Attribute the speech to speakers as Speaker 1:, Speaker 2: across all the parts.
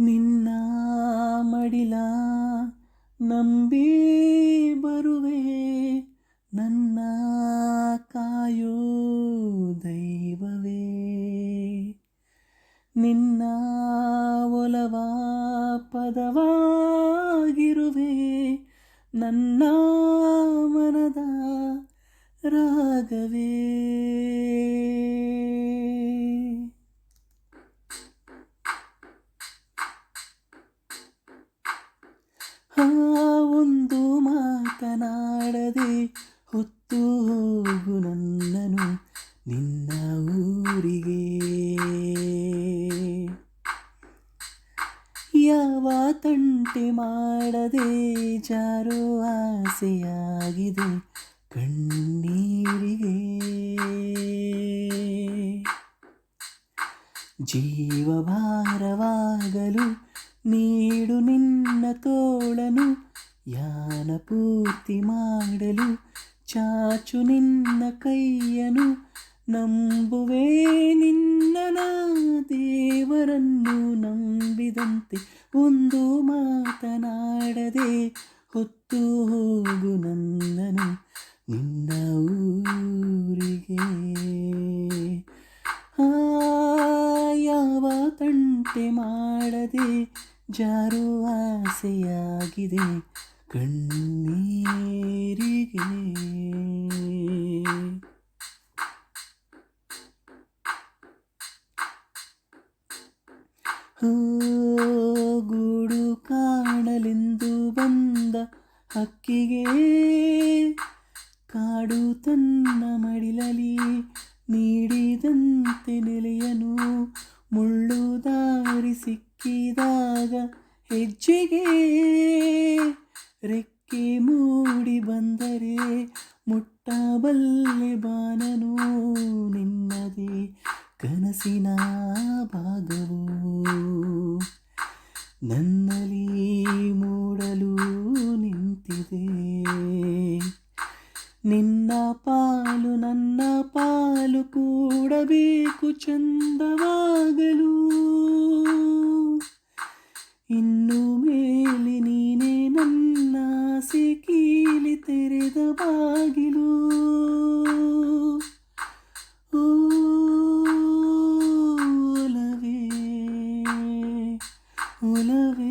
Speaker 1: ನಿನ್ನ ಮಡಿಲ ನಂಬಿ ಬರುವೆ ನನ್ನ ಕಾಯೋ ದೈವವೇ. ನಿನ್ನ ಒಲವ ಪದವಾಗಿರುವೆ ನನ್ನ ಮನದ ರಾಗವೇ. ಒಂದು ಮಾತನಾಡದೆ ಹೊತ್ತು ಹೋಗು ನನ್ನನು ನಿನ್ನ ಊರಿಗೆ. ಯಾವ ತಂಟೆ ಮಾಡದೆ ಜಾರೋ ಆಸೆಯಾಗಿದೆ ಕಣ್ಣೀರಿಗೆ. ಜೀವಭಾರವಾಗಲು ನೀಡು ನಿನ್ನ ತೋಳನು ಯಾನ ಪೂರ್ತಿ ಮಾಡಲು ಚಾಚು ನಿನ್ನ ಕೈಯನು ನಂಬುವೆ ನಿನ್ನ ನಾ ದೇವರನ್ನು ನಂಬಿದಂತೆ ಒಂದು ಮಾತನಾಡದೆ ಹೊತ್ತು ಹೋಗು ನನ್ನನು ತಂಟೆ ಮಾಡದೆ ಜಾರು ಆಸೆಯಾಗಿದೆ ಕಣ್ಣೀರಿಗೆ. ಗೂಡು ಕಾಣಲೆಂದು ಬಂದ ಹಕ್ಕಿಗೆ. ಕಾಡು ತನ್ನ ಮಡಿಲಲಿ ನೀಡಿದಂತೆ ನೆಲೆಯನು ಮುಳ್ಳು ದಾರಿ ಸಿಕ್ಕಿದಾಗ ಹೆಜ್ಜೆಗೆ ರೆಕ್ಕೆ ಮೂಡಿ ಬಂದರೆ ಮುಟ್ಟಬಲ್ಲೆ ಬಾನನು ನಿನ್ನದೇ ಕನಸಿನ ನಿನ್ನ ಪಾಲು ನನ್ನ ಪಾಲು ಕೂಡಬೇಕು ಚಂದವಾಗಲು. ಇನ್ನು ಮೇಲೆ ನೀನೇ ನನ್ನ ಆಸೆ ಕೀಲಿ ತೆರೆದ ಬಾಗಿಲು. ಓ ಒಲವೇ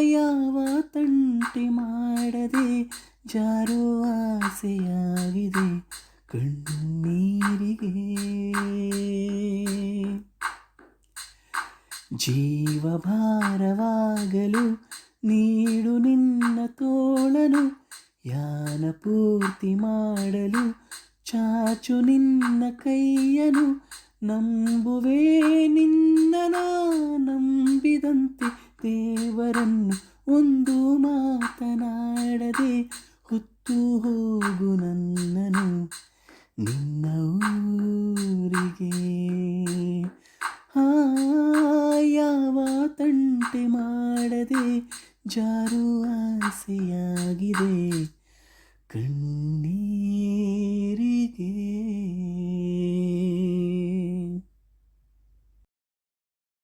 Speaker 1: ಯಾವ ತಂಟೆ ಮಾಡದೆ ಜಾರೋ ಆಸೆಯಾಗಿದೆ ಕಣ್ಣೀರಿಗೆ. ಜೀವಭಾರವಾಗಲು ನೀಡು ನಿನ್ನ ತೋಳನು, ಯಾನ ಪೂರ್ತಿ ಮಾಡಲು ಚಾಚು ನಿನ್ನ ಕೈಯನು, ನಂಬುವೆ ನಿನ್ನ ನಂಬಿದಂತೆ ದೇವರನ್ನು ಒಂದು ಮಾತನಾಡದೆ ಹೊತ್ತು ಹೋಗು ನನ್ನನು. ನಿನ್ನ ಊರಿಗೆ ಯಾವ ತಂಟೆ ಮಾಡದೆ ಜಾರು ಆಸೆಯಾಗಿದೆ. ಕಣ್ಣೀರಿಗೆ